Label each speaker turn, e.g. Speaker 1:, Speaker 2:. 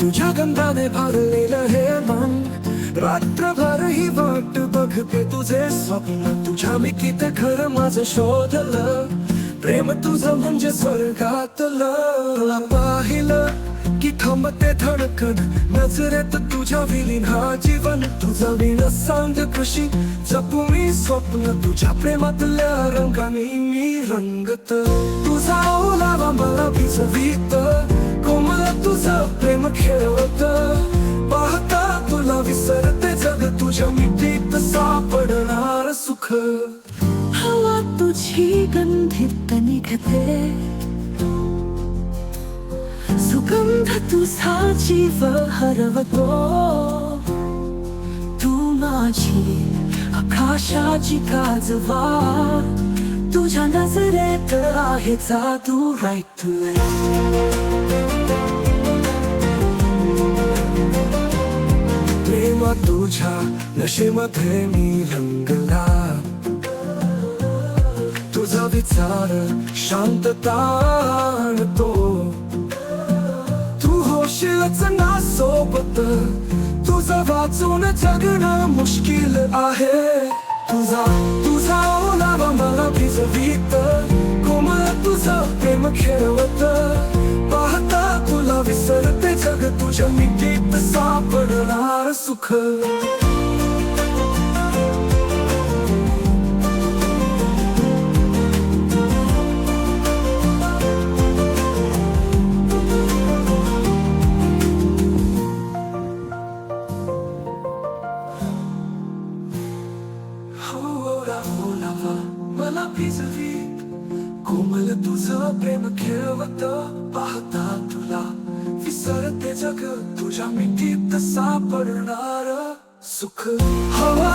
Speaker 1: तुझ्या गंधाने भरलेलं हे मन. रात्रभर ही वाट बघते तुझे स्वप्न. तुझ्या मी किती खरं माझं शोधलं. प्रेम तुझं म्हणजे स्वर्गातलं. पाहिलं की थांबते धडकन. नजरेत तुझ्या विलीन हा जीवन. तुझा विण सांग कशी जपू मी स्वप्न. तुझ्या प्रेमातल्या रंगाने मी रंगत. तुझा ओलावा मला सुख.
Speaker 2: हवा तुझी गंधित निघते. सुगंध तुझा जीव हरवतो. तू माझी आकाशाची काजवा तुझ्या नजरेत आहे जादू राईट
Speaker 1: प्रेमा तुझ्या नशेमध्ये मी रंगला. तुझा विचार शांतता आणतो. तू होशीलच ना सोबत तुझं वाचून जगणं मुश्किल आहे. तुझा तुझा ओलावा मला भिजवीत. कोमल तुझं प्रेम खेळवत. पाहता तुला सापडणार सुख हो ओलावा मला भिजवी कोमल तुझं प्रेम खेळवत पाहता तुला विसरते जग तुझ्या मिठीत सापडणार सुख. हवा